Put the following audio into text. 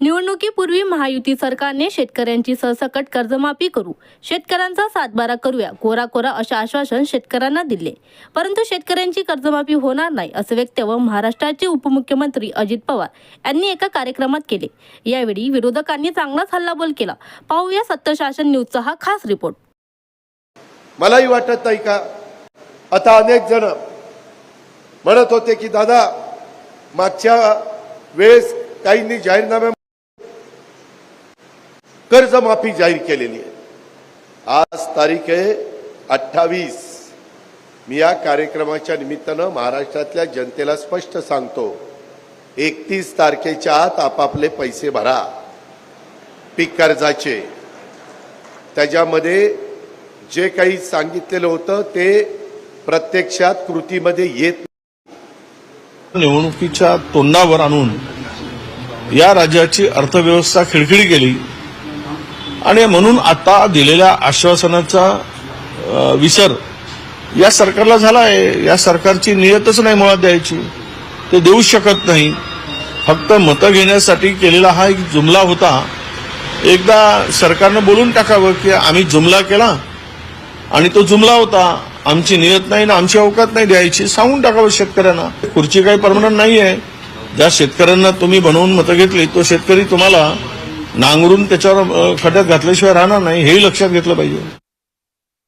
निवडणुकीपूर्वी महायुती सरकारने शेतकऱ्यांची सरसकट कर्जमाफी करू. शेतकऱ्यांचा सातबारा करूया कोरा कोरा असे आश्वासन शेतकऱ्यांना दिले. परंतु शेतकऱ्यांची कर्जमाफी होणार नाही असे वक्तव्य महाराष्ट्राचे उपमुख्यमंत्री अजित पवार यांनी एका कार्यक्रमात केले. यावेळी विरोधकांनी चांगलाच हल्लाबोल केला. पाहूया सत्यशासन न्यूजचा हा खास रिपोर्ट. मलाही वाटत नाही का? आता अनेक जण म्हणत होते की दादा मागच्या वेळेस काहींनी जाहीरनाम्या कर्जमाफी जाहीर केलेली आहे. आज तारीख आहे अठ्ठावीस. मी या कार्यक्रमाच्या निमित्तानं महाराष्ट्रातल्या जनतेला स्पष्ट सांगतो एकतीस तारखेच्या आत आपापले पैसे भरा. पीक कर्जाचे. त्याच्यामध्ये जे काही सांगितलेलं होतं ते प्रत्यक्षात कृतीमध्ये येत निवडणुकीच्या तोंडावर आणून या राज्याची अर्थव्यवस्था खिळखिळी केली. आणि म्हणून आता दिलेल्या आश्वासनाचा विसर या सरकारला झाला आहे. या सरकारची नियतच नाही मुळात द्यायची. ते देऊ शकत नाही. फक्त मतं घेण्यासाठी केलेला हा एक जुमला होता. एकदा सरकारनं बोलून टाकावं की आम्ही जुमला केला आणि तो जुमला होता. आमची नियत नाही ना आमची अवकात नाही द्यायची. सांगून टाकावं शेतकऱ्यांना. खुर्ची काही परमनंट नाही आहे ज्या शेतकऱ्यांना तुम्ही बनवून मतं घेतली तो शेतकरी तुम्हाला नांगरून त्याच्यावर खड्ड्यात घातल्याशिवाय राहणार नाही हेही लक्षात घेतलं पाहिजे.